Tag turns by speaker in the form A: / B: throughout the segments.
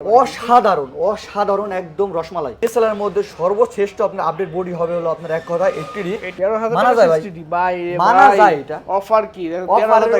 A: অসাধারণ অসাধারণ একদম রসমালাই। এসএলআর মধ্যে সর্বশ্রেষ্ঠ আপনার আপডেট বডি হবে হলো আপনার এক কথা মানা যায় ভাই।
B: 60 ভাই রে
A: মানা যায় এটা।
B: অফার কি।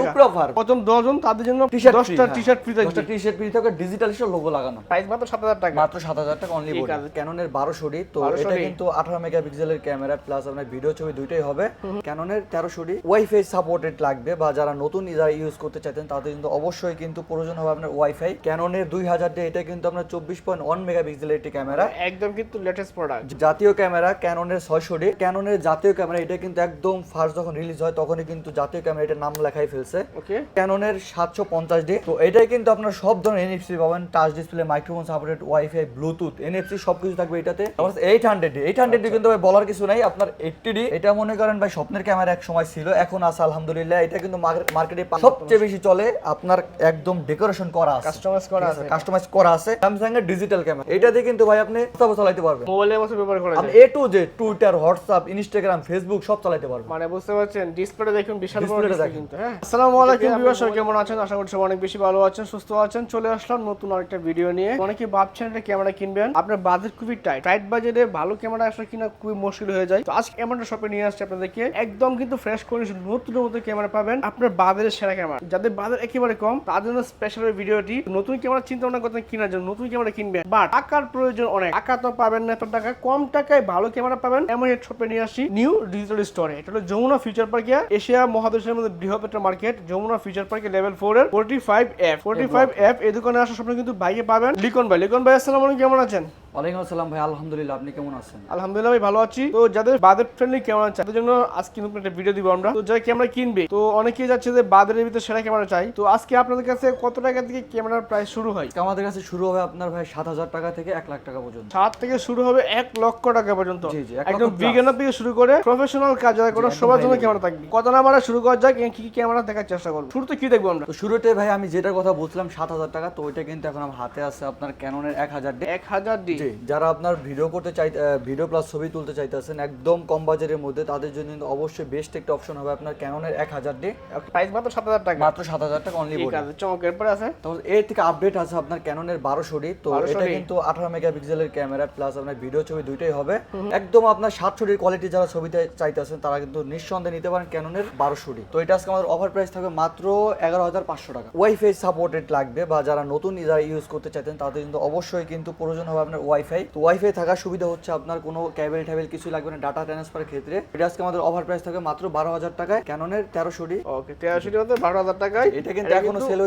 A: উপরে offer।
B: প্রথম দশজন তাদের জন্য
A: টি-শার্ট
B: দশটা টি শার্ট ফ্রি
A: দশটা
B: থাকবে।
A: টি শার্ট ফ্রি থাকে ডিজিটাল হিসেবে লোগো লাগানো।
B: প্রাইস মাত্র সাত হাজার টাকা।
A: মাত্র সাত হাজার টাকা অনলি বডি। ক্যাননের বারোশো ডি তো এটা কিন্তু আঠারো মেগাপিক্সেলের ক্যামেরা প্লাস আপনার ভিডিও ছবি দুইটাই হবে। ক্যাননের তেরোশো ডি ওয়াইফাই সাপোর্টেড লাগবে বা যারা নতুন যারা ইউজ করতে চাইতেন তাদের কিন্তু অবশ্যই কিন্তু প্রয়োজন হবে আপনার ওয়াইফাই ক্যাননের দুই হাজার ডি এটা কিন্তু আপনার চব্বিশ পয়েন্ট ওয়ান মেগাপিক্সেলের একটি ক্যামেরা
B: একদম কিন্তু লেটেস্ট প্রোডাক্ট
A: জাতীয় ক্যামেরা ক্যাননের ছয়শো ডি ক্যাননের জাতীয় ক্যামেরা এটা কিন্তু একদম ফার্স্ট যখন রিলিজ হয় তখনই কিন্তু জাতীয় ক্যামেরা এটার নাম লেখাই ফেলছে।
B: ওকে।
A: ক্যাননের সাতশো পঞ্চাশ ডি তো এটাই কিন্তু আপনার সব ধরনের এনএফসি পাবেন touch display microphone supported WiFi Bluetooth NFC সবকিছু থাকবে এটাতে। Eight hundred D eight hundred D কিন্তু ভাই বলার কিছু নাই আপনার এইটটি ডি এটা মনে করেন ভাই স্বপ্নের ক্যামেরা এক সময় ছিল এখন আছে আলহামদুলিল্লাহ এটা কিন্তু মার্কেটে সবচেয়ে বেশি চলে আপনার একদম ডেকোরেশন করা আছে।
B: কাস্টমাইজ করা আছে
A: কাস্টমাইজ করা আছে স্যামসাং এর ডিজিটাল ক্যামেরা এটা দিয়ে কিন্তু ভাই আপনি সব চালাতে পারবেন।
B: মোবাইলের মতো ব্যবহার করা যায়।
A: A to Z Twitter WhatsApp Instagram Facebook সব চালাতে পারবেন।
B: মানে বুঝতে পারছেন ডিসপ্লে দেখুন বিশাল বড়। কিন্তু হ্যাঁ? আসসালামু আলাইকুম ভিউয়ার্স কেমন আছেন? আশা করি সবাই অনেক বেশি ভালো আছেন সুস্থ আছেন। চলে আসলাম নতুন আরেকটা ভিডিও নিয়ে। অনেকে ভাবছেন একটা ক্যামেরা কিনবেন। আপনার বাজেট খুবই টাইট টাইট বাজেটে ভালো ক্যামেরা আসলে কিনা খুবই মুশকিল হয়ে যায়। তো আজকে ক্যামেরা শপে নিয়ে আসছে আপনাদেরকে। একদম কিন্তু ফ্রেশ কন্ডিশন নতুন নতুন ক্যামেরা পাবেন। আপনার বাজারের সেরা ক্যামেরা যাদের বাজার একেবারে কম তাদের জন্য স্পেশাল ভিডিওটি নতুন ক্যামেরা চিন্তা ভাবনা করতে কেনার জন্য নতুন ক্যামেরা কিনবেন। বাট টাকার প্রয়োজন অনেক। টাকা তো পাবেন না এত টাকা। কম টাকায় ভালো ক্যামেরা পাবেন এমন এক শপে নিয়ে আসি নিউ ডিজিটাল স্টোরে। এটা হলো যমুনা ফিউচার পার্কে এশিয়া মহাদেশের মধ্যে বৃহৎ একটা মার্কেট যমুনা ফিউচার পার্কে লেভেল ফোর এর forty five F forty five F এই দোকানে আসার স্বপ্ন কিন্তু বাইকে পাবেন লিখন ভাই। লিখন ভাই আসসালাম আলাইকুম কেমন আছেন?
A: ওয়ালাইকুম আসসালাম ভাই আলহামদুলিল্লাহ আপনি কেমন আছেন?
B: আলহামদুলিল্লাহ ভাই ভালো আছি। তো যাদের বাজেট ফ্রেন্ডলি ক্যামেরা চাই তাদের জন্য আজকে নতুন একটা ভিডিও দিব আমরা। তো যারা ক্যামেরা কিনবে তো অনেকেই যাচ্ছে যে বাজারের ভিতরে সেরা ক্যামেরা চাই। তো আজকে আপনাদের কাছে কত টাকা থেকে ক্যামেরার প্রাইস শুরু হয়?
A: আমাদের কাছে শুরু হবে আপনার ভাই সাত হাজার টাকা থেকে এক লাখ টাকা পর্যন্ত।
B: সাত থেকে শুরু হবে এক লক্ষ টাকা পর্যন্ত।
A: জি, জি,
B: একদম। বিজ্ঞানের থেকে শুরু করে প্রফেশনাল কাজ যারা করে সবার জন্য ক্যামেরা থাকবে। কত নাম্বারে শুরু করা যাক কি কি ক্যামেরা দেখার চেষ্টা করব। শুরুতে কি দেখব আমরা?
A: তো শুরুতে ভাই আমি যেটার কথা বলছিলাম সাত হাজার টাকা তো ওইটা কিন্তু এখন আমার হাতে আছে আপনার ক্যাননের এক হাজার ডে।
B: এক হাজার ডি।
A: যারা আপনার ভিডিও করতে চাই ভিডিও প্লাস ছবি তুলতে চাইতেছেন একদম কম বাজারের মধ্যে তাদের জন্য কিন্তু অবশ্যই বেস্ট একটা অপশন হবে আপনার ক্যাননের এক হাজার ডে।
B: প্রাইস মাত্র সাত হাজার টাকা।
A: মাত্র সাত হাজার টাকা অনলি
B: ঠিক আছে চমক এরপরে আছে।
A: তারপর এর থেকে আপডেট আছে আপনার ক্যাননের বারোশো ডি তো এটা কিন্তু আঠারো মেগাপিক্সেলের ক্যামেরা প্লাস আপনার ভিডিও ছবি দুইটাই হবে। একদম আপনার সাতশো ডির কোয়ালিটি যারা ছবিতে চাইতেছেন তারা কিন্তু নিঃসন্দেহে নিতে পারেন ক্যাননের বারোশো ডি তো এটা আজকে আমাদের অফার প্রাইস থাকবে মাত্র এগারো হাজার পাঁচশো টাকা। ওয়াইফাই সাপোর্টেড লাগবে বা যারা নতুন যারা ইউজ করতে চাইতেন তাদের কিন্তু অবশ্যই কিন্তু প্রয়োজন হবে আপনার ওয়াইফাই তো ওয়াইফাই থাকার সুবিধা হচ্ছে আপনার কোনো ক্যাবেল ট্যাবেল কিছু লাগবে না ডাটা ট্রান্সফারের ক্ষেত্রে। এটা আজকে আমাদের অফার প্রাইস থাকবে মাত্র বারো হাজার টাকায় ক্যাননের তেরোশো ডি
B: ওকে তেরোশো টাকা বারো হাজার টাকায়।
A: এটা কিন্তু এখনও সেল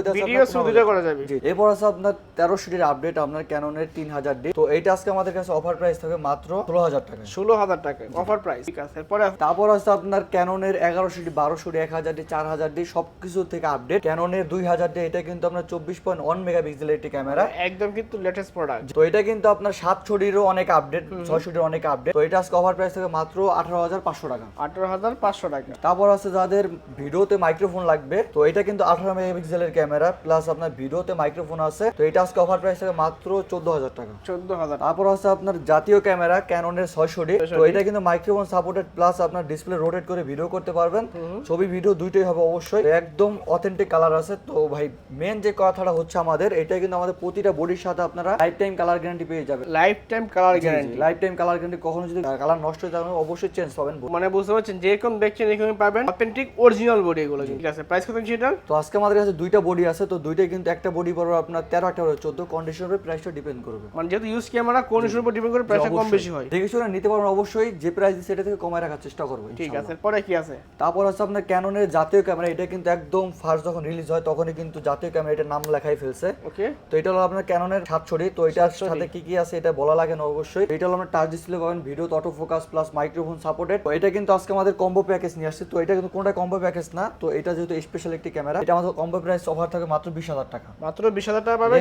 B: ভিডিও করা যাবে।
A: এরপর আছে আপনার তেরোশো ডির আপডেট আপনার ক্যাননের তিন হাজার ডি তো এইটা আজকে আমাদের কাছে অফার প্রাইস থাকবে মাত্র ষোলো হাজার টাকা
B: ষোলো হাজার টাকা অফার প্রাইস ঠিক আছে। এরপরে
A: তারপর আছে আপনার ক্যাননের এগারোশো ডি বারোশো ডি এক হাজার ডি চার হাজার ডি সবকিছু থেকে আপডেট ক্যাননের দুই হাজার ডি এটা কিন্তু আপনার চব্বিশ পয়েন্ট ওয়ান মেগাপিক্সেলের একটি ক্যামেরা
B: একদম কিন্তু লেটেস্ট প্রোডাক্ট
A: তো এটা কিন্তু আপনার সাতশো ডিরও অনেক আপডেট ছয় ডির অনেক আপডেট তো এটা আজকে অফার প্রাইস থেকে মাত্র আঠারো হাজার পাঁচশো টাকা।
B: আঠারো হাজার পাঁচশো টাকা।
A: তারপর আছে যাদের ভিডিওতে মাইক্রোফোন লাগবে তো এটা কিন্তু আঠারো মেগা মেগাপিক্সেলের ক্যামেরা প্লাস আপনার ভিডিওতে মাইক্রোফোন আছে। তো এটা আজকে অফার প্রাইস থেকে মাত্র চোদ্দ হাজার টাকা।
B: চোদ্দ হাজার
A: তারপর আছে আপনার জাতীয় ক্যামেরা ক্যাননের ছয়শো ডি তো এটা কিন্তু মাইক্রোফোন সাপোর্টেড প্লাস আপনার ডিসপ্লে রোটেট করে ভিডিও করতে পারবেন। ছবি ভিডিও দুইটাই হবে অবশ্যই। একদম অথেন্টিক কালার আছে। তো ভাই মেন যে কথাটা হচ্ছে আমাদের এটা কিন্তু আমাদের প্রতিটা বডির সাথে আপনারা লাইফ টাইম কালার গ্যারান্টি পেয়ে যাবেন।
B: Life time colour guarantee
A: life time colour guarantee কখনো যদি কালার নষ্ট হয়ে যাবে অবশ্যই চেঞ্জ পাবেন।
B: মানে বুঝতে পারছেন যে যেরকম দেখছেন এরকম পাবেন অথেন্টিক অরিজিনাল বডি এগুলো। ঠিক আছে প্রাইস কত সেটা
A: তো আজকে আমাদের কাছে দুইটা বডি আছে। তো দুইটাই কিন্তু একটা বডি পড়বে আপনার তেরো একটা পড়বে চোদ্দ কন্ডিশনের প্রাইসটা ডিপেন্ড করবে।
B: মানে যেহেতু ইউজ ক্যামেরা উপর ডিপেন্ড করে প্রাইসটা কম বেশি হয়।
A: দেখে শুনে নিতে পারবেন অবশ্যই যে প্রাইস দিচ্ছে এটা থেকে কমায় রাখার চেষ্টা করবে
B: ঠিক আছে পরে কি আছে?
A: তারপর হচ্ছে আপনার ক্যাননের জাতীয় ক্যামেরা এটা কিন্তু একদম ফার্স্ট যখন রিলিজ হয় তখনই কিন্তু জাতীয় ক্যামেরা এটার নাম লেখাই ফেলছে।
B: ওকে
A: তো এটা হলো আপনার ক্যাননের সাতশো ডি তো এটার সাথে কি কি আছে এটা বলা লাগে না অবশ্যই। এটা হলো আপনার টাচ ডিসপ্লে পাবেন video auto focus plus microphone supported তো এটা কিন্তু আজকে আমাদের কম্বো প্যাকেজ নিয়ে আসছে তো এটা কিন্তু কোনটা কম্বো প্যাকেজ না তো এটা যেহেতু স্পেশাল একটি ক্যামেরা এটা আমাদের কম্বো প্রাইস অফার থাকে মাত্র বিশ হাজার টাকা।
B: মাত্র বিশ হাজার টাকা পাবেন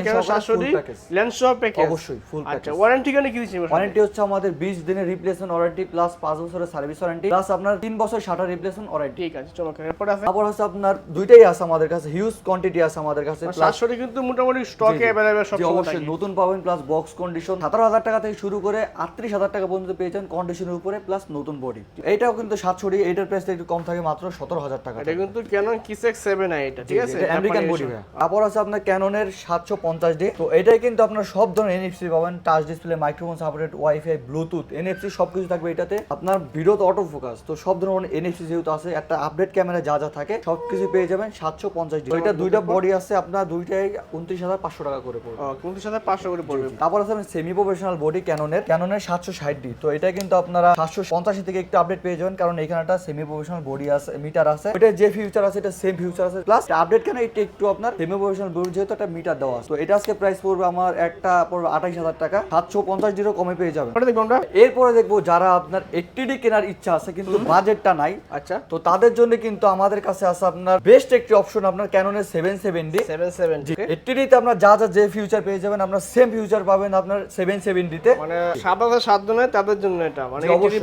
A: Package।
B: লেন্স সহ প্যাকেজ
A: অবশ্যই ফুল
B: আচ্ছা ওয়ারেন্টি কেন কি দিচ্ছি
A: ওয়ারেন্টি হচ্ছে আমাদের বিশ দিনের রিপ্লেসমেন্ট ওয়ারেন্টি প্লাস পাঁচ বছরের সার্ভিস ওয়ারেন্টি প্লাস আপনার তিন বছর শাটার রিপ্লেসমেন্ট ওয়ারেন্টি
B: ঠিক আছে চমৎকার। এরপরে আছে?
A: তারপর হচ্ছে আপনার দুইটাই আছে আমাদের কাছে হিউজ কোয়ান্টিটি আছে আমাদের কাছে
B: সাতশো কিন্তু মোটামুটি স্টকে অ্যাভেলেবেল সব
A: অবশ্যই নতুন পাবেন প্লাস বক্স কন্ডিশন সতেরো হাজার টাকা থেকে শুরু করে আটত্রিশ হাজার টাকা পর্যন্ত পেয়ে যান কন্ডিশনের উপরে প্লাস নতুন বডি এটাও কিন্তু সাতশোটি এটার প্রাইস একটু কম থাকে মাত্র সতেরো হাজার টাকা
B: এটা কিন্তু ক্যানন কিসেক্স সেভেন আই এটা ঠিক আছে?
A: আমেরিকান বডি তারপর আছে আপনার ক্যাননের সাতশো পঞ্চাশ ডি তো এটাই কিন্তু আপনার সব ধরনের এনএফসি পাবেন touch display microphone supported WiFi Bluetooth NFC সব কিছু থাকবে এটাতে। আপনার বিরোধ অটো ফোকাস তো সব ধরনের এনএফসি যেহেতু আছে একটা আপডেট ক্যামেরা যা যা থাকে সবকিছু পেয়ে যাবেন সাতশো পঞ্চাশ ডি এটা দুইটা বডি আছে আপনার দুইটাই উনত্রিশ হাজার পাঁচশো টাকা করে পড়বে।
B: উনত্রিশ হাজার পাঁচশো করে পড়বে।
A: তারপর আছে সেমি প্রফেশনাল বডি ক্যাননের ক্যাননের সাতশো ষাট ডি তো এটা কিন্তু আপনারা সাতশো পঞ্চাশি থেকে একটু আপডেট পেয়ে যাবেন কারণ এখানে একটা সেমি প্রফেশনাল বডি আছে মিটার আছে। এটা যে ফিউচার আছে এটা সেম ফিউচার আছে। প্লাস আপডেট কেন এটা একটু আপনার সেমি প্রফেশনাল বডি যেহেতু একটা মিটার দেওয়া আছে। তো এটা আজকে প্রাইস পড়বে আমার একটা পড়বে আঠাইশ হাজার টাকা। সাতশো পঞ্চাশ ডিরও কমে পেয়ে যাবেন।
B: ওটা দেখব আমরা।
A: এরপরে দেখব যারা আপনার এইটটি কেনার ইচ্ছা আছে কিন্তু বাজেটটা নাই।
B: আচ্ছা।
A: তো তাদের জন্য কিন্তু আমাদের কাছে আছে আপনার বেস্ট একটি অপশন আপনার ক্যাননের seven seven D
B: seven seven
A: এইটটিতে আপনার যা যা যে ফিউচার পেয়ে যাবেন আপনার সেম ফিউচার পাবেন আপনার সেভেন সেভেন্টিতে
B: মানে সাদা সাধ্য নয় তাদের জন্য এটা। মানে
A: অবশ্যই।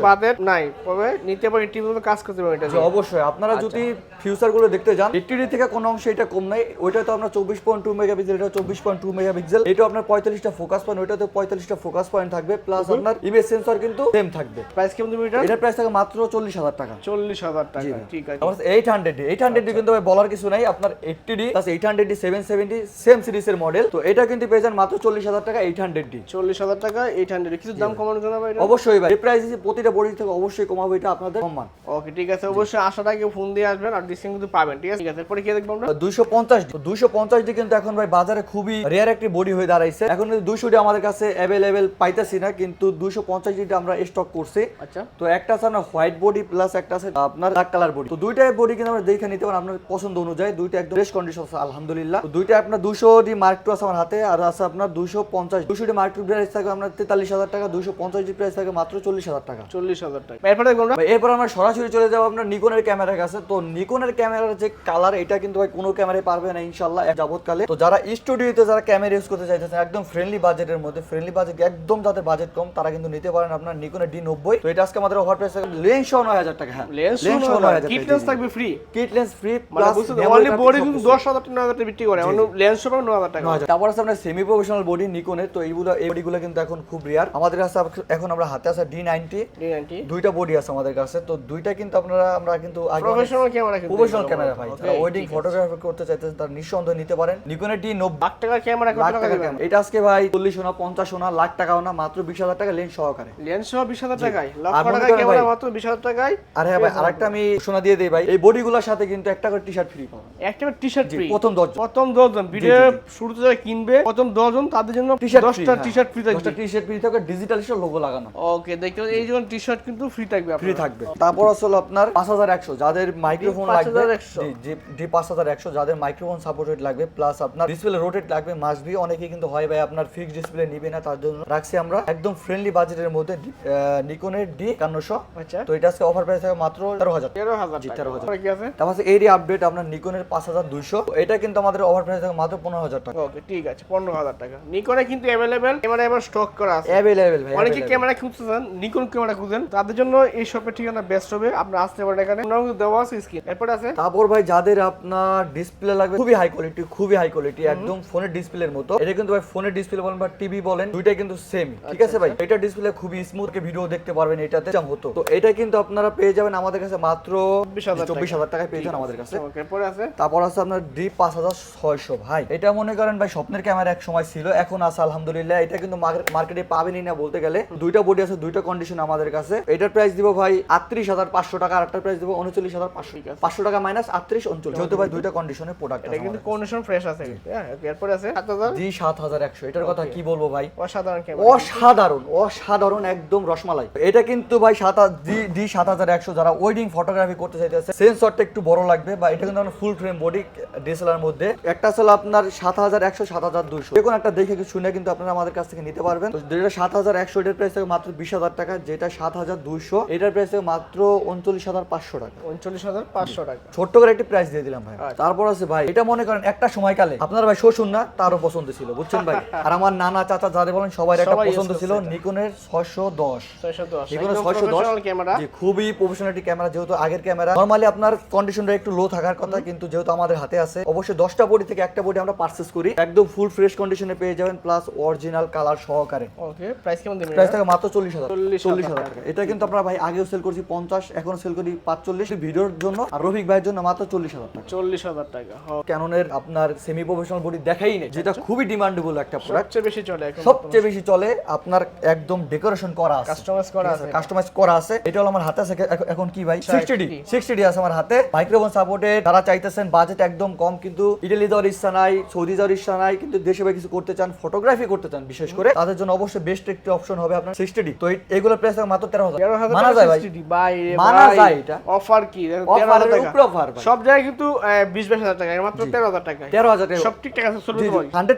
B: নাই তবে নিতে পারে কাজ করতে এটা
A: অবশ্যই। আপনারা যদি ফিউচারগুলো দেখতে যান এইটটি থেকে কোনো অংশে এটা কম নাই ওইটা তো আপনার চব্বিশ পয়েন্ট টু মেগাপিক্সেল এটা চব্বিশ পয়েন্ট টু মেগাপিক্সেল এটা আপনার পঁয়তাল্লিশটা ফোকাস পয়েন্ট ওইটাতে পঁয়তাল্লিশটা ফোকাস পয়েন্ট থাকবে প্লাস আপনার ইমেজ সেন্সর কিন্তু সেম থাকবে।
B: প্রাইস কেমন এটা?
A: এটার প্রাইস থাকে মাত্র চল্লিশ হাজার টাকা।
B: চল্লিশ হাজার টাকা ঠিক আছে।
A: এইট হান্ড্রেড এইট হান্ড্রেড কিন্তু ভাই বলার কিছু নাই আপনার eighty D plus eight hundred D seven seventy same সিরিজের মডেল তো এটা কিন্তু পেয়ে যান মাত্র চল্লিশ হাজার টাকা এইট হান্ড্রেড ডি
B: চল্লিশ হাজার টাকা এইট হান্ড্রেড কিছু দাম কমানোর জন্য ভাই
A: অবশ্যই ভাই। এই প্রাইস প্রতিটা বডি থেকে অবশ্যই কমাবো এটা আপনাদের সম্মান।
B: ওকে ঠিক আছে। অবশ্যই আসার আগে ফোন দিয়ে আসবেন আর ডিসকাউন্ট কিন্তু পাবেন ঠিক আছে? ঠিক আছে এরপরে কি দেখব আমরা।
A: দুইশো পঞ্চাশ দুইশো পঞ্চাশ ডি কিন্তু এখন ভাই বাজারে খুবই রেয়ার একটি বডি হয়ে দাঁড়াইছে। এখন কিন্তু দুইশো ডি আমাদের কাছে অ্যাভেলেবেল পাইতেছি না কিন্তু দুইশো পঞ্চাশ ডিটা আমরা স্টক করছি।
B: আচ্ছা।
A: তো একটা আছে আপনার হোয়াইট বডি প্লাস একটা আছে আপনার ব্ল্যাক কালার বডি তো দুইটাই বডি কিন্তু আমরা দেখে নিতে পারেন আপনার পছন্দ অনুযায়ী। দুইটা একদম ফ্রেশ কন্ডিশন আছে আলহামদুলিল্লাহ। তো দুইটা আপনার দুশো ডি মার্ক টু আছে আমার হাতে আর আছে আপনার দুশো পঞ্চাশ। দুশো ডি মার্ক টু প্রাইস থাকে আপনার তেতাল্লিশ হাজার টাকা দুশো পঞ্চাশ ডি প্রাইস থাকে মাত্র চল্লিশ হাজার টাকা।
B: চল্লিশ হাজার টাকা। এরপরে
A: এরপর আমরা সরাসরি চলে যাব আপনার নিকনের ক্যামেরার কাছে। তো নিকনের ক্যামেরার যে কালার এটা কিন্তু ভাই কোনো ক্যামেরায় পারবে না ইনশাল্লাহ এক যাবতকালে তো যারা স্টুডিওতে যারা ক্যামেরা ইউজ করতে চাইতেছেন একদম ফ্রেন্ডলি বাজেটের মধ্যে ফ্রেন্ডলি বাজেট একদম যাদের বাজেট কম তারা কিন্তু নিতে পারেন আপনার নিকনের ডি নব্বই। তো এটা আজকে আমাদের অফার প্রাইস লেন্স সহ নয় হাজার টাকা হ্যাঁ।
B: লেন্স
A: সহ নয় হাজার
B: কিট লেন্স থাকবে free
A: kit lens free plus
B: only body কিন্তু দশ হাজার টাকা নয় হাজার বিক্রি করে। অন্য লেন্স সব নয় হাজার টাকা।
A: তারপর আছে আপনার সেমি প্রফেশনাল বডি নিকনের তো এইগুলো এই বডিগুলো কিন্তু এখন খুব রেয়ার আমাদের কাছে এখন আমরা হাতে আছে ডি নাইনটি দুইটা বডি আছে আমাদের কাছে তো দুইটা কিন্তু আপনারা আমরা কিন্তু
B: প্রফেশনাল ক্যামেরা
A: প্রফেশনাল ক্যামেরা ভাই ওয়েডিং ফটোগ্রাফি করতে চাইতেছেন তার নিঃসন্দেহে নিতে পারেন। নিকনের ডি নব্বই।
B: টাকার ক্যামেরা
A: লাখ
B: টাকা
A: টাকা ক্যামেরা। এটা আজকে ভাই চল্লিশ না পঞ্চাশ না লাখ টাকাও না মাত্র বিশ হাজার টাকা লেন্স সহকারে।
B: লেন্স সহ বিশ হাজার টাকায়? লক্ষ
A: আর
B: টাকার
A: করেন
B: ক্যামেরা মাত্র বিশ হাজার টাকায়?
A: আর ভাই আরেকটা আমি শোনা দিয়ে দেই ভাই এই বডিগুলোর সাথে কিন্তু একটা করে টি শার্ট ফ্রি পাবেন।
B: একটা টি শার্ট ফ্রি
A: প্রথম দশজন
B: প্রথম দশজন ভিডিও শুরুতে যারা কিনবে প্রথম দশজন তাদের জন্য
A: টি শার্ট
B: দশটা টি শার্ট ফ্রি থাকবে
A: দশটা টি শার্ট ফ্রি থাকবে ডিজিটাল লোগো লাগানো।
B: ওকে দেখতে এই যখন টি শার্ট কিন্তু ফ্রি থাকবে
A: ফ্রি থাকবে। তারপর আসলে আপনার পাঁচ হাজার একশো যাদের মাইক্রোফোন লাগবে
B: 5100
A: যাদের মাইক্রোফোন সাপোর্টেড লাগবে প্লাস আপনার ডিসপ্লে রোটেট লাগবে মাস্ট বি অনেকে কিন্তু হয় ভাই আপনার ফিক্স ডিসপ্লে নিবে না তার জন্য রাখছি আমরা একদম ফ্রেন্ডলি বাজেটের মধ্যে নিকনের ডি একান্নশো।
B: আচ্ছা।
A: তো এটা আজকে অফার প্রাইস থাকে মাত্র তেরো হাজার
B: তেরো হাজার টাকা।
A: 13,000
B: তারপরে কি আছে?
A: তারপর এই আপডেট আপনার নিকনের পাঁচ হাজার দুইশো। এটা কিন্তু আমাদের অফার প্রাইস থাকে মাত্র পনেরো হাজার টাকা।
B: ওকে ঠিক আছে পনেরো হাজার টাকা। নিকনে কিন্তু অ্যাভেলেবেল ক্যামেরা এবার স্টক করা আছে।
A: অ্যাভেলেবেল ভাই
B: অনেকে ক্যামেরা খুঁজতেছেন নিকন ক্যামেরা খুঁজেন তাদের জন্য এই শপের ঠিকানা বেস্ট হবে। আপনি আসতে পারেন এখানে। দেওয়া আছে স্ক্রিন এরপরে আছে?
A: তারপর ভাই যাদের আপনার ডিসপ্লে লাগবে খুবই হাই কোয়ালিটি খুবই হাই কোয়ালিটি একদম ফোনের ডিসপ্লের মতো। এটা কিন্তু ভাই ফোনের ডিসপ্লে বলেন বা টিভি বলেন দুইটাই কিন্তু সেম ঠিক আছে ভাই? এটা ডিসপ্লে খুবই স্মুথ কে ভিডিও দেখতে পারবেন এটাতে যেমন হতো। তো এটা কিন্তু আপনারা পেয়ে যাবেন আমাদের কাছে মাত্র
B: 24,000
A: চব্বিশ হাজার টাকায় পেয়ে যান আমাদের কাছে।
B: ওকে এরপরে আছে?
A: তারপর আছে আপনার ডি পাঁচ হাজার ছয়শো ভাই। এটা মনে করেন ভাই স্বপ্নের ক্যামেরা এক সময় ছিল এখন আছে আলহামদুলিল্লাহ। এটা কিন্তু মার্কেটে পাবেনই না বলতে গেলে। দুইটা বডি আছে দুইটা কন্ডিশন আমাদের কাছে। এটার প্রাইস দিব ভাই আটত্রিশ হাজার পাঁচশো টাকা আর একটা প্রাইস দিব উনচল্লিশ হাজার পাঁচশো। পাঁচশো টাকা মাইনাস আটত্রিশ উনচল্লিশ। যেহেতু ভাই দুইটা কন্ডিশনের প্রোডাক্ট
B: এটা কিন্তু কন্ডিশন ফ্রেশ আছে হ্যাঁ এরপরে আছে? সাত হাজার?
A: জি সাত হাজার একশো। এটার কথা কি বলব ভাই?
B: অসাধারণ
A: অসাধারণ অসাধারণ একদম রসমালাই। এটা কিন্তু ভাই সাত ডি সাত হাজার একশো। যারা ওয়েডিং ফটোগ্রাফি করতে চাইতেছে সেন্সরটা একটু বড় লাগবে বা এটা কিন্তু ফুল ফ্রেম বডি ডিএসএলআর মধ্যে। একটা আসলে আপনার সাত হাজার একশো সাত হাজার দুশো যে কোনো একটা দেখে শুনে কিন্তু আপনারা আমাদের কাছ থেকে নিতে পারবেন। যেটা সাত হাজার একশো এটার প্রাইস থেকে মাত্র বিশ হাজার টাকা যেটা সাত হাজার দুইশো এটার প্রাইস থেকে মাত্র উনচল্লিশ হাজার পাঁচশো টাকা।
B: উনচল্লিশ হাজার পাঁচশো টাকা।
A: ছোট্ট করে একটি প্রাইস দিয়ে দিলাম ভাই।
B: আচ্ছা।
A: তারপর আছে ভাই এটা মনে করেন একটা সময়কালে। আপনার ভাই শ্বশুর না তারও পছন্দ ছিল বুঝছেন ভাই? আর আমার নানা চাচা যাদের বলেন সবাই একটা পছন্দ ছিল। নিকনের ছয়শো দশ। নিকনের ছয়শো দশ। খুবই প্রফেশনাল একটি ক্যামেরা যেহেতু আগের ক্যামেরা নর্মালি আপনার কন্ডিশনটা একটু লো থাকার কথা কিন্তু যেহেতু আমাদের হাতে আছে অবশ্যই দশটা বডি থেকে একটা বডি আমরা পারচেস করি। একদম ফুল ফ্রেশ কন্ডিশনে পেয়ে যাবেন প্লাস অরিজিনাল কালার সহকারে।
B: ওকে প্রাইস কেমন দিবেন
A: প্রাইস থাকে মাত্র চল্লিশ হাজার।
B: 40,000
A: চল্লিশ হাজার টাকা। এটা কিন্তু আপনারা ভাই আগেও সেল করছি পঞ্চাশ এখন সেল করি পাঁচচল্লিশ। ভিডিওর জন্য আর রফিক ভাইয়ের জন্য মাত্র চল্লিশ হাজার টাকা।
B: চল্লিশ হাজার টাকা ও,
A: ক্যাননের আপনার সেমি প্রফেশনাল বডি দেখাই নেই। যেটা খুবই ডিমান্ডেবল একটা প্রোডাক্ট
B: সবচেয়ে বেশি চলে এখন
A: সবচেয়ে বেশি চলে আপনার একদম ডেকোরেশন করা আছে।
B: কাস্টমাইজ করা আছে
A: কাস্টমাইজ করা আছে। এটা হলো আমার হাতে আছে। এখন কি ভাই?
B: 60
A: সিক্সটি ডি সিক্সটি ডি আছে আমার হাতে। মাইক্রোফোন সাপোর্টে তারা চাইতেছেন বাজেট একদম কম কিন্তু ইটালি যাওয়ার ইচ্ছা নাই সৌদি যাওয়ার ইচ্ছা নাই কিন্তু দেশে ভাই কিছু করতে চান ফটোগ্রাফি করতে চান বিশেষ করে তাদের জন্য অবশ্যই বেস্ট একটি অপশন হবে আপনার সিক্সটি ডি তো এই- এগুলোর প্রাইস মাত্র তেরো
B: তেরো
A: হাজার
B: হাজার
A: মানা যায় ভাই।
B: 60 ভাই
A: মানা যায় এটা।
B: অফার কি? দেখো,
A: Offer
B: তেরো হাজার
A: এর
B: টাকা।
A: উপরে ভাই।
B: সব জায়গায় কিন্তু আহ, বিশ বাইশ হাজার টাকা। মাত্র তেরো হাজার টাকা।
A: তেরো হাজার টাকা।
B: সব ঠিকঠাক আছে চলবে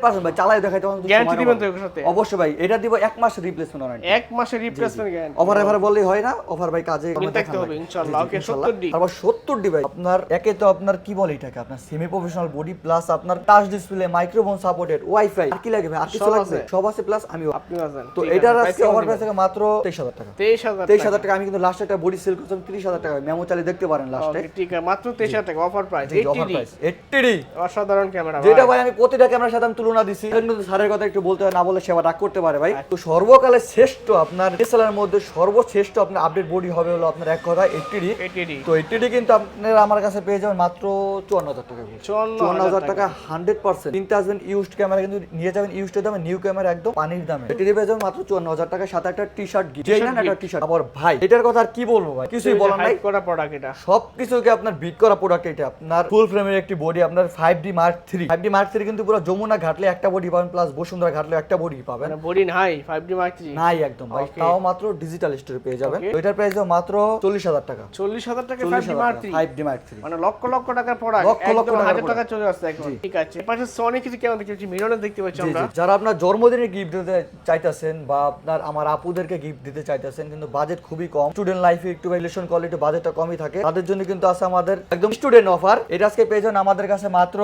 B: তো ভাই
A: চালাই আমার
B: গ্যারান্টি দিবেন তো এর সাথে
A: অবশ্যই ভাই এটা দিব এক মাস রিপ্লেসমেন্ট ওয়ারেন্টি
B: এক মাসের রিপ্লেসমেন্ট গ্যারান্টি
A: অফার এভার বললেই হয় না অফার ভাই কাজে
B: থাকতে হবে, ইনশাআল্লাহ। Okay, 70 D
A: তারপর সত্তর ডি ভাই আপনার একে তো আপনার কি বলে এটাকে? আপনার সেমি প্রফেশনাল বডি প্লাস আপনার touch display microphone supported WiFi আর কি লাগে ভাই? আর কিছু লাগবে? সব আছে প্লাস আমিও।
B: আপনি আছেন
A: তো এটার আজকে অফার প্রাইস থেকে মাত্র তেইশ হাজার টাকা।
B: তেইশ হাজার
A: তেইশ হাজার টাকা। আমি কিন্তু লাস্ট একটা বডি সেল করছিলাম তিরিশ হাজার টাকা মেমো চালিয়ে দেখতে পারেন লাস্টে
B: ঠিক আছে মাত্র তেইশ হাজার টাকা offer price
A: offer
B: eighty
A: price eighty D.
B: অসাধারণ ক্যামেরা
A: যেটা ভাই। আমি প্রতিটা ক্যামেরার সাথে আমি তুলনা দিছি। কিন্তু স্যারের কথা একটু বলতে হয় না বলে সেবা ডাক করতে পারে ভাই। তো সর্বকালে শ্রেষ্ঠ আপনার ডিএসএলআর মধ্যে সর্বশ্রেষ্ঠ আপনার আপডেট বডি হবে হলো আপনার এক কথা এইটটি
B: এইটি
A: তো এইটটি কিন্তু আপনারা আমার কাছে পেয়ে যাবেন মাত্র চুয়ান্ন হাজার টাকা।
B: চুয়ান্ন
A: হাজার টাকা। হান্ড্রেড পার্সেন্ট কিনতে আসবেন ইউজড ক্যামেরা কিন্তু নিয়ে যাবেন ইউজড দামে নিউ ক্যামেরা একদম পানির দামে। এটি পেয়ে যাবেন মাত্র চুয়ান্ন হাজার টাকা সাথে একটা টি শার্ট যেই একটা টি শার্ট আবার ভাই এটার কথা আর কি বলব ভাই? কিছুই বলার নাই।
B: করা প্রোডাক্ট এটা।
A: সব কিছুকে আপনার বিট করা প্রোডাক্ট এটা। আপনার ফুল ফ্রেমের একটি বডি আপনার five D mark three five D mark three কিন্তু পুরো যমুনা ঘাটলে একটা বডি পাবেন প্লাস বসুন্ধরা ঘাটলে একটা বডি পাবেন।
B: মানে বডি নাই ফাইভ ডি মার্ক থ্রি
A: নাই একদম ভাই তাও মাত্র ডিজিটাল স্টোরে পেয়ে যাবেন। এটার প্রাইস মাত্র চল্লিশ হাজার টাকা।
B: চল্লিশ হাজার টাকা ফাইভ
A: চল্লিশ
B: ডি
A: হাজার
B: মার্ক
A: টাকা
B: three
A: five D mark three
B: মানে লক্ষ লক্ষ টাকার প্রোডাক্ট
A: লক্ষ লক্ষ
B: হাজার টাকা চলে আসছে এখন। ঠিক আছে। পাশে সনি কিছু কেমন দেখতে মিররে দেখতে পাচ্ছি আমরা।
A: যারা আপনার জন্মদিনে গিফট দিতে চাইতেছেন বা আপনার আমার আপুদেরকে গিফট দিতে চাইতেছেন কিন্তু বাজেট খুবই কম স্টুডেন্ট লাইফে একটু রিলেশন কোয়ালিটি বাজেটটা কমই থাকে তাদের জন্য কিন্তু আছে আমাদের একদম স্টুডেন্ট অফার এটা আজকে পেয়ে আমাদের কাছে মাত্র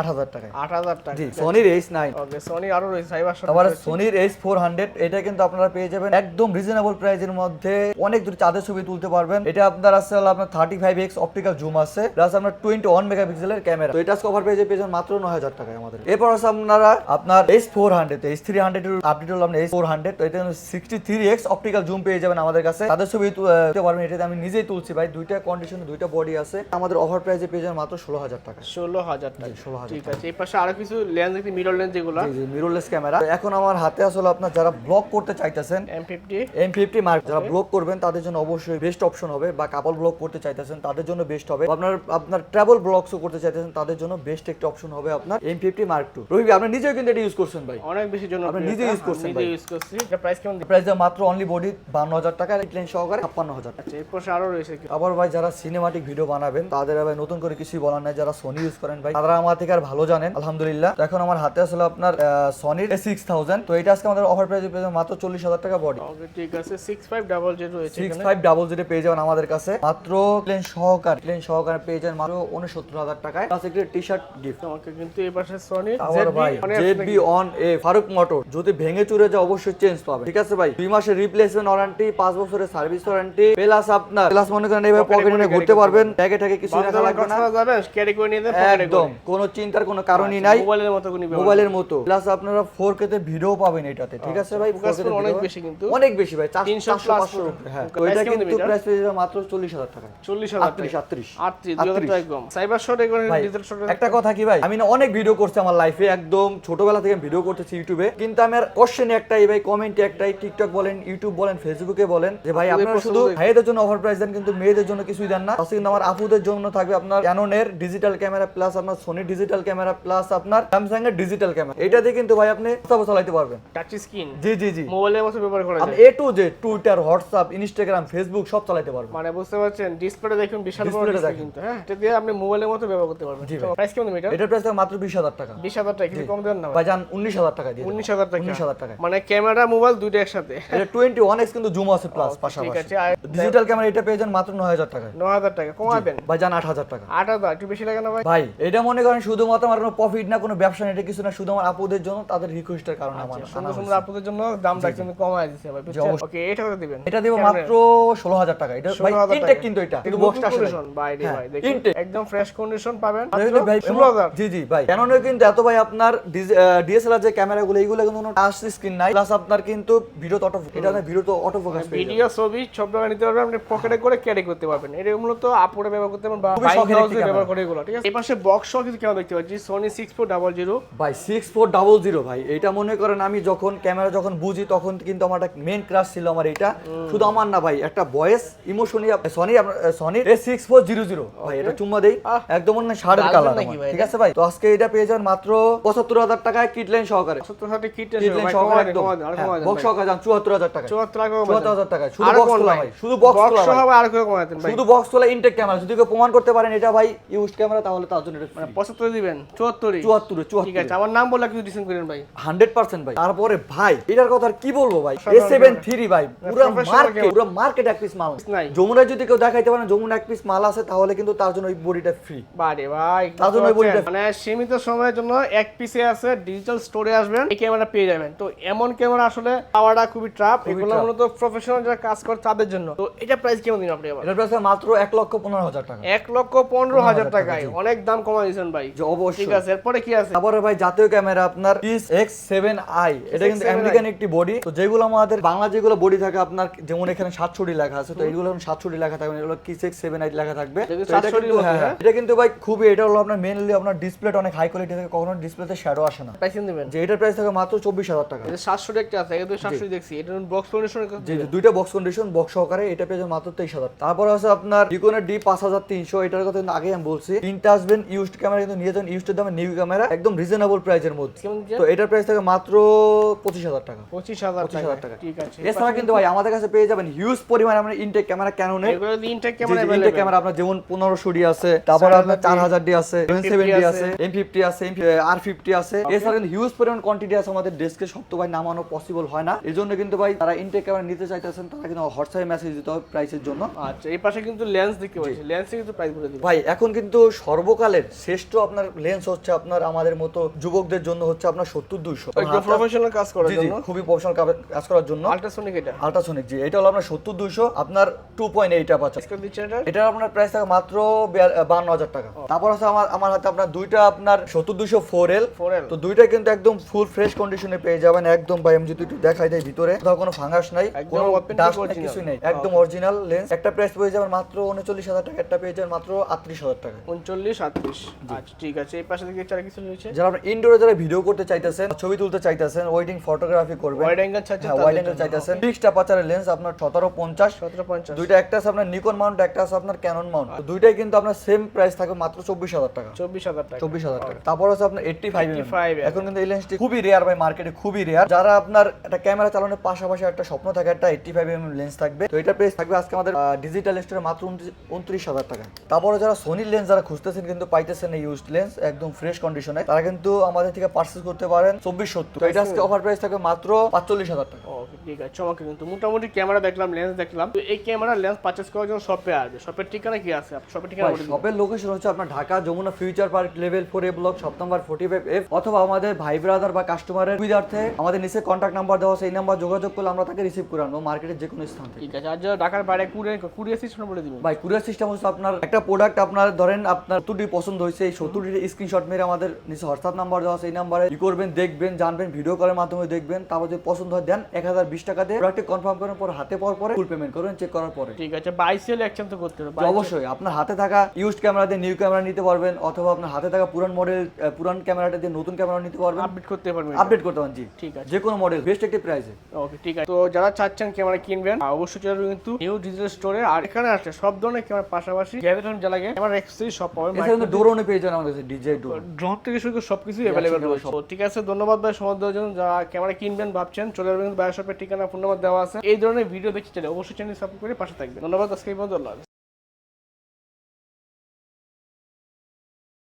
A: আট হাজার টাকায়।
B: আট হাজার টাকা।
A: জি সোনির এইচ নাইন
B: ওকে সনি আরও রয়েছে সাইবার
A: আবার সোনির এইচ ফোর হান্ড্রেড এটা কিন্তু আপনারা পেয়ে যাবেন একদম রিজনেবল প্রাইসের মধ্যে। অনেক দূর চাঁদের ছবি তুলতে পারবেন। এটা আপনার হলো আপনার thirty five X optical zoom আছে প্লাস আপনার টোয়েন্টি ওয়ান মেগাপিক্সেলের ক্যামেরা তো এটা কভার পেয়ে পেয়ে যাবেন মাত্র নয় হাজার টাকায় আমাদের। এরপর আছে আপনারা আপনার H four hundred H three hundred update হলো আপনার এইচ ফোর হান্ড্রেড তো এটা sixty three X optical zoom পেয়ে যাবেন আমাদের কাছে। তাদের ছবি তুলতে পারবেন এটাতে আমি নিজেই তুলছি ভাই। দুইটা কন্ডিশনে দুইটা বডি আছে। আমাদের অফার প্রাইসে পেয়ে যাবেন মাত্র ষোলো হাজার টাকা
B: ষোলো হাজার টাকা।
A: জি, 16,000
B: ঠিক আছে এই পাশে আরও কিছু লেন্স দেখতে মিরর লেন্স যেগুলো
A: মিররলেস ক্যামেরা এখন আমার হাতে আসলে আপনার যারা ব্লগ করতে চাইতেছেন
B: M fifty
A: M fifty mark যারা ব্লগ করবেন তাদের জন্য অবশ্যই বেস্ট অপশন হবে বা কাপল ব্লগ করতে চাইতেছেন তাদের জন্য বেস্ট হবে। আপনার আপনার ট্রাভেল ব্লগসও করতে চাইতেছেন তাদের জন্য বেস্ট একটা অপশন হবে আপনার M fifty mark two Robi আপনি নিজেও কিন্তু এটা ইউজ করছেন ভাই।
B: অনেক বেশি জন্য
A: আপনি নিজে use করছেন ভাই।
B: ইউজ করছি। এটা প্রাইস কেমন
A: প্রাইস মাত্র অনলি বডি বান্ন হাজার টাকা ক্লেন সহকারে ছাপ্পান্ন হাজার
B: আচ্ছা এর পাশে আরও রয়েছে কি?
A: আবার ভাই যারা সিনেমাটিক ভিডিও বানাবেন তাদের আবার নতুন করে কিছুই বলার নাই যারা সোনি ইউজ করেন ভাই তারা আমার থেকে আর ভালো জানেন আলহামদুলিল্লাহ। এখন আমার হাতে আসলে আপনার সনির সিক্স থাউজেন্ড তো এটা আজকে আমাদের অফার প্রাইস পেয়ে মাত্র চল্লিশ হাজার টাকা বডি
B: ওকে ঠিক আছে। সিক্স ফাইভ ডাবল জিরো রয়েছে
A: সিক্স
B: এখানে
A: ফাইভ ডাবল জিরো পেয়ে যাবেন আমাদের কাছে। মাত্র প্লেন সহকার প্লেন সহকারে পেয়ে যাবেন মাত্র উনসত্তর হাজার টাকায়। প্লাস একটি টি শার্ট গিফট
B: তোমাকে কিন্তু এই পাশে সনি
A: ভাই জেডবি অন এ ফারুক মোটর যদি ভেঙে চুরে যায় অবশ্যই চেঞ্জ পাবে। ঠিক আছে ভাই দুই মাসের রিপ্লেসমেন্ট ওয়ারেন্টি পাঁচ বছরের সার্ভিস ওয়ারেন্টি প্লাস আপনার প্লাস মনে করেন এইভাবে পকেটে নিয়ে ঘুরতে পারবেন। ট্যাগে ট্যাগে কিছু রাখা লাগবে না।
B: ক্যারি করে নিয়ে
A: একদম কোনো চিন্তার কোনো কারণই নাই।
B: মোবাইলের মতো কোনো
A: মোবাইলের মতো। প্লাস আপনারা ফোর কে তে ভিডিও পাবেন এটাতে ঠিক আছে ভাই? 4K
B: Focus
A: তে
B: অনেক বেশি কিন্তু।
A: অনেক বেশি ভাই
B: 300
A: চারশো
B: plus
A: পাঁচশো।
B: করে।
A: হ্যাঁ
B: Okay,
A: তো এটা কিন্তু প্রাইস পেয়ে যাবে মাত্র চল্লিশ হাজার টাকা।
B: চল্লিশ হাজার
A: আটত্রিশ
B: টাকা।
A: আটত্রিশ
B: আটত্রিশ। দুই হাজার টাকা একদম। সাইবার শট
A: ভাই,
B: ডিজিটাল শট
A: একটা কথা কি ভাই? আমি না অনেক ভিডিও করছি আমার লাইফে একদম ছোটবেলা থেকে ভিডিও করতেছি ইউটিউবে কিন্তু আমার কোশ্চেন একটাই ভাই কমেন্ট একটাই টিকটক বলেন ইউটিউব বলেন ফেসবুকে বলেন যে ভাই আপনারা শুধু ভাইদের জন্য অফার প্রাইস দেন কিন্তু মেয়েদের জন্য কিছুই দেন না। কিন্তু আমার আপুদের জন্য থাকবে আপনার ক্যাননের ডিজিটাল ক্যামেরা প্লাস আপনার সোনি ডিজিটাল ক্যামেরা প্লাস আপনার স্যামসাং এর ডিজিটাল ক্যামেরা এটা দিয়ে কিন্তু ভাই আপনি সব চালাইতে পারবেন।
B: টাচ স্ক্রিন
A: জি জি জি।
B: মোবাইলের মতো ব্যবহার করা যায়?
A: A to Z Twitter WhatsApp Instagram Facebook সব চালাইতে পারবেন।
B: মানে বুঝতে পারছেন? ডিসপ্লেটা দেখুন বিশাল বড় ডিসপ্লে কিন্তু হ্যাঁ? এটা দিয়ে আপনি মোবাইলের মতো ব্যবহার করতে পারবেন।
A: জি।
B: প্রাইস কেমন এটা?
A: এটার প্রাইস মাত্র বিশ হাজার টাকা।
B: বিশ হাজার টাকা কিছু কম দেন না। ভাই?
A: উনিশ হাজার টাকা দিয়ে
B: উনিশ হাজার টাকা।
A: উনিশ হাজার টাকা
B: মানে ক্যামেরা মোবাইল দুইটা একসাথে।
A: এটা টোয়েন্টি ওয়ান এক্স কিন্তু জুম আছে প্লাস
B: ঠিক আছে।
A: ডিজিটাল ক্যামেরা এটা পেয়ে যান মাত্র নয় হাজার টাকায়।
B: ন হাজার টাকা কমাবেন।
A: ভাই আট হাজার টাকা।
B: আট হাজার একটু বেশি লাগে না ভাই?
A: ভাই এটা মনে করেন শুধুমাত্র আমার কোনো প্রফিট না কোনো ব্যবসা না এটা কিছু না শুধু আমার আপুদের জন্য তাদের রিকোয়েস্টের কারণে আমার
B: সুন্দর সুন্দর আপনাদের জন্য দামটা কিন্তু কমায় দিচ্ছে ভাই ওকে এটা করে দিবেন?
A: এটা দেবো মাত্র ষোলো হাজার টাকা। এটা ভাই ইনটেক কিন্তু এটা। কিন্তু বক্সটা আসলে
B: ভাই রে
A: হ্যাঁ,
B: ভাই, দেখুন। একদম ফ্রেশ কন্ডিশন পাবেন
A: দেখলে ভাই
B: ষোলো হাজার।
A: জি জি ভাই। ক্যাননের কিন্তু এত ভাই আপনার ডিএসএলআর যে ক্যামেরাগুলো এইগুলো কিন্তু কোনো টাচ স্ক্রিন নাই। প্লাস আপনার কিন্তু ভিডিও তো অটো এটা না ভিডিও তো অটো ফোকাস
B: ভিডিও ছবি সব জায়গায় নিতে পারবেন আপনি পকেটে করে ক্যারি করতে পারবেন। এটা মূলত আপরে ব্যবহার করতে পারবেন বা বাইক ব্যবহার করে এগুলো ঠিক আছে? এই পাশে বক্স সহ কিছু ক্যামেরা দেখতে পাচ্ছি ডাবল জিরো
A: ভাই সিক্স ফোর ডাবল জিরো ভাই। এটা মনে করেন আমি যখন ক্যামেরা যখন বুঝি তখন কিন্তু আমার একটা মেন ক্রাশ ছিল আমার এটা শুধু আমার না ভাই একটা বয়েস ইমোশনি Sony Sony A six four zero zero ভাই এটা চুম্মা দেই। একদম অন্য ষাটের
B: লাল
A: কালার ঠিক আছে ভাই? তো আজকে এটা পেয়ে যান মাত্র পঁচাত্তর হাজার টাকায় কিট লাইন সহকারে।
B: সত্তর কিট
A: কিট লাইন সহকারে। একদম। বক্স সহকারে যান চুয়াত্তর হাজার টাকা
B: চুয়াত্তর
A: হাজার টাকা শুধু বক্স তোলা ভাই শুধু বক্স তোলা
B: আর
A: শুধু বক্স তোলা ইনটেক ক্যামেরা যদি কেউ প্রমাণ করতে পারেন এটা ভাই ইউজ ক্যামেরা তাহলে তার জন্য
B: মানে পঁচাত্তর দিবেন চুয়াত্তরই।
A: চুয়াত্তর চুয়াত্তর।
B: আমার নাম বলে কিছু ডিসেন্ট করেন ভাই।
A: হান্ড্রেড পার্সেন্ট ভাই। তারপরে ভাই এটার কথা আর কি বলব ভাই? এ
B: অসাধারণ
A: সেভেন থ্রি ভাই পুরো মার্কেট পুরো মার্কেট এক পিস মাল। যমুনায় যদি কেউ দেখাইতে পারেন যমুনা এক পিস মাল আছে তাহলে কিন্তু তার জন্য ওই বডিটা ফ্রি
B: বারে ভাই
A: তার জন্য ওই বডিটা
B: মানে সীমিত সময়ের জন্য এক পিসে আছে ডিজিটাল স্টোরে আসবেন এই ক্যামেরা পেয়ে যাবেন। তো এমন ক্যামেরা আসলে পাওয়াটা খুবই ট্রাপ এগুলো মূলত প্রফেশনাল যারা কাজ করে তাদের জন্য। তো এটা প্রাইস কেমন দিন আপনি
A: এটার প্রাইস মাত্র এক লক্ষ পনেরো হাজার টাকা।
B: এক লক্ষ পনেরো হাজার টাকায়। অনেক দাম কমাই দিয়েছেন ভাই।
A: যে অবশ্যই।
B: ঠিক আছে এরপরে কি আছে?
A: তারপরে ভাই জাতীয় ক্যামেরা আপনার পিস এক্স সেভেন আই এটা কিন্তু আমেরিকান একটি বডি তো যেগুলো আমাদের বাংলা যেগুলো বডি থাকে আপনার যেমন এখানে সাতষট্টি লেখা আছে তো এইগুলো সাতষট্টি লেখা থাকবে এগুলো কিস এক্স সেভেন আই লেখা থাকবে? এটা কিন্তু
B: মতো,
A: হ্যাঁ
B: হ্যাঁ?
A: এটা কিন্তু ভাই খুবই এটা হলো আপনার মেনলি আপনার ডিসপ্লেটা অনেক হাই কোয়ালিটি থাকে কখনো ডিসপ্লেতে শ্যাডো আসে না।
B: প্রাইস দিবেন?
A: যে এটার প্রাইস থাকে মাত্র চব্বিশ হাজার টাকা।
B: এটা সাতশো একটা আছে এটা সাতশো দেখছি এটা বক্স কন্ডিশন
A: যে দুইটা বক্স কন্ডিশন বক্স সহকারে এটা পেয়ে মাত্র তেইশ হাজার। তারপর আছে আপনার ডিকোনের ডি পাঁচ হাজার তিনশো এটার কথা আগে আমি বলছি। তিনটা আসবেন ইউজড ক্যামেরা কিন্তু নিয়ে যাবেন ইউজড দামে নিউ ক্যামেরা একদম রিজনেবল প্রাইসের মধ্যে। তো এটার প্রাইস থাকে মাত্র পঁচিশ হাজার টাকা।
B: পঁচিশ হাজার
A: পঁচিশ হাজার টাকা।
B: ঠিক আছে।
A: এছাড়া কিন্তু ভাই আমাদের কাছে পেয়ে যাবেন হিউজ পরিমাণে আমরা ইনটেক ক্যামেরা
B: এগুলো ইনটেক ক্যামেরা
A: ইনটেক ক্যামেরা আপনার যেমন পনেরোশো ডি আছে তারপর আপনার চার হাজার ডি আছে সেভেন ডি আছে। এম ফিফটি আছে আর ফিফটি আছে। এছাড়া কিন্তু হিউজ পরিমাণ কোয়ান্টিটি আছে আমাদের ডেস্কে সব তো ভাই নামানো পসিবল হয় না। এই জন্য কিন্তু ভাই তারা ইনটেক ক্যামেরা নিতে চাইতেছেন তারা কিন্তু হোয়াটসঅ্যাপে মেসেজ দিতে হবে প্রাইসের জন্য।
B: আচ্ছা এই পাশে কিন্তু লেন্স দেখতে পাচ্ছি। লেন্সে কিন্তু প্রাইস বলে দিবেন
A: ভাই এখন কিন্তু সর্বকালের শ্রেষ্ঠ আপনার লেন্স হচ্ছে আপনার আমাদের মতো যুবকদের জন্য হচ্ছে আপনার সত্তর দুইশো।
B: প্রফেশনাল কাজ করার জন্য?
A: খুবই প্রফেশনাল কাজ করার জন্য।
B: আল্ট্রাসোনিক এটা।
A: আল্ট্রাসোনিক জি এটা হলো আপনার সত্তর দুইশো আপনার টু পয়েন্ট এইট আপ আছে
B: এটা?
A: আপনার প্রাইস থাকে মাত্র বান্ন হাজার টাকা। তারপর আছে আমার আমার হাতে আপনার দুইটা আপনার সত্তর দুইশো ফোর এল
B: 4L
A: তো দুইটা কিন্তু একদম ফুল ফ্রেশ কন্ডিশনে পেয়ে যাবেন। একদম ভাই আমি যদি একটু দেখাই দেয় ভিতরে কোথাও কোনো ফাঙ্গাস নাই কোনো ডাস্ট কিছু নেই একদম অরিজিনাল লেন্স একটা প্রাইস পেয়ে যাবেন মাত্র উনচল্লিশ হাজার টাকা একটা পেয়ে যাবেন মাত্র আটত্রিশ হাজার টাকা।
B: উনচল্লিশ আটত্রিশ। আচ্ছা ঠিক আছে। এই পাশে চার কিছু রয়েছে
A: যারা ইনডোরে যারা ভিডিও করতে চাইতেছেন ছবি তুলতে চাইতেছেন ওয়েডিং ফটোগ্রাফি করবেন
B: ওয়াইড অ্যাঙ্গেল
A: হ্যাঁ ওয়াইড অ্যাঙ্গেল চাইতেছেন। ফিক্সড অ্যাপাচারের লেন্স আপনার সতেরো পঞ্চাশ
B: সতেরো পঞ্চাশ।
A: দুইটা একটা আছে আপনার নিকন মাউন্ট একটা আছে আপনার ক্যানন মাউন্ট দুইটাই কিন্তু আপনার সেম প্রাইস থাকবে মাত্র চব্বিশ হাজার টাকা।
B: চব্বিশ হাজার টাকা।
A: চব্বিশ হাজার টাকা। তারপর আছে আপনার এইটটি ফাইভ
B: 85
A: এখন কিন্তু এই লেন্সটি খুবই রেয়ার ভাই মার্কেটে খুবই রেয়ার যারা আপনার একটা ক্যামেরা চালানোর পাশাপাশি একটা স্বপ্ন থাকে একটা এইটটি ফাইভ এম লেন্স থাকবে। তো এটা প্রাইস থাকবে আজকে আমাদের ডিজিটাল স্টোরে মাত্র উনত্রিশ হাজার টাকা। তারপরে যারা সোনির লেন্স যারা খুঁজতেছেন কিন্তু পাইতেছেন এই ইউজড লেন্স একদম ফ্রেশ কন্ডিশনে তারা কিন্তু আমাদের থেকে পার্সেস করতে পারেন চব্বিশ সত্তর। তো এটা আজকে অফার প্রাইস থাকবে মাত্র পাঁচচল্লিশ হাজার টাকা।
B: ওকে ঠিক আছে চমকে কিন্তু। মোটামুটি ক্যামেরা দেখলাম লেন্স দেখলাম। তো এই ক্যামেরা লেন্স পারচেস করার জন্য শপে আসবে। শপের ঠিকানা কি আছে? শপের ঠিকানা
A: শপের লোকেশন হচ্ছে আপনার Dhaka Jamuna future park level four A block সব নাম্বার ফোর্টি ফাইভ এফ অথবা আমাদের ভাই ব্রাদার বা কাস্টমারের সুবিধার্থে আমাদের নিচে কন্ট্যাক্ট নাম্বার দেওয়া সেই নাম্বার যোগাযোগ করলে আমরা তাকে রিসিভ করে আনব মার্কেটের যে কোনো স্থান থেকে।
B: ঠিক আছে আর যারা ঢাকার বাইরে কুরিয়ার কুরিয়ার সিস্টেম বলে দিবেন।
A: ভাই কুরিয়ার সিস্টেম হচ্ছে আপনার একটা প্রোডাক্ট আপনার ধরেন আপনার সত্তরটি পছন্দ হয়েছে এই সত্তরটির স্ক্রিনশট মেরে আমাদের নিচে হোয়াটসঅ্যাপ নাম্বার দেওয়া আছে এই নাম্বারে কি করবেন দেখবেন জানবেন ভিডিও কলের মাধ্যমে দেখবেন। তারপর যদি পছন্দ হয় দেন এক হাজার বিশ টাকা দিয়ে প্রোডাক্টটি কনফার্ম করার পর হাতে পাওয়ার পরে ফুল পেমেন্ট করবেন চেক করার পরে।
B: ঠিক আছে বাইসেল এক্সচেঞ্জ তো করতে হবে
A: অবশ্যই। আপনার হাতে থাকা ইউজড ক্যামেরা দিয়ে নিউ ক্যামেরা নিতে পারবেন অথবা আপনার হাতে থাকা পুরান মডেল পুরান ক্যামেরাটা দিয়ে নতুন ক্যামেরা নিতে পারবেন।
B: আপডেট করতে পারবেন
A: আপডেট করতে পারেন জি।
B: ঠিক আছে।
A: যে কোনো মডেল বেস্ট একটি প্রাইসে
B: ওকে ঠিক আছে। তো যারা চাচ্ছেন ক্যামেরা কিনবেন অবশ্যই চলে কিন্তু নিউ ডিজিটাল স্টোরে আর এখানে আসলে সব ধরনের ক্যামেরা পাশাপাশি গ্যাজেট যা লাগে ক্যামেরা এক্সেসরি সব পাবেন
A: এছাড়া কিন্তু ড্রোনও পেয়ে যান আমাদের কাছে ডিজে ড্রোন
B: ড্রোন থেকে শুরু করে সবকিছু অ্যাভেলেবেল
A: অ্যাভেলেবল
B: রয়েছে। ঠিক আছে ধন্যবাদ ভাই সময় দেওয়ার জন্য। যারা ক্যামেরা কিনবেন ভাবছেন চলে আসবেন বায়োশপের ঠিকানা ফোন নাম্বার দেওয়া আছে। এই ধরনের ভিডিও দেখতে চাইলে অবশ্যই চ্যানেল সাবস্ক্রাইব করে পাশে থাকবেন। ধন্যবাদ আজকে এই পর্যন্ত।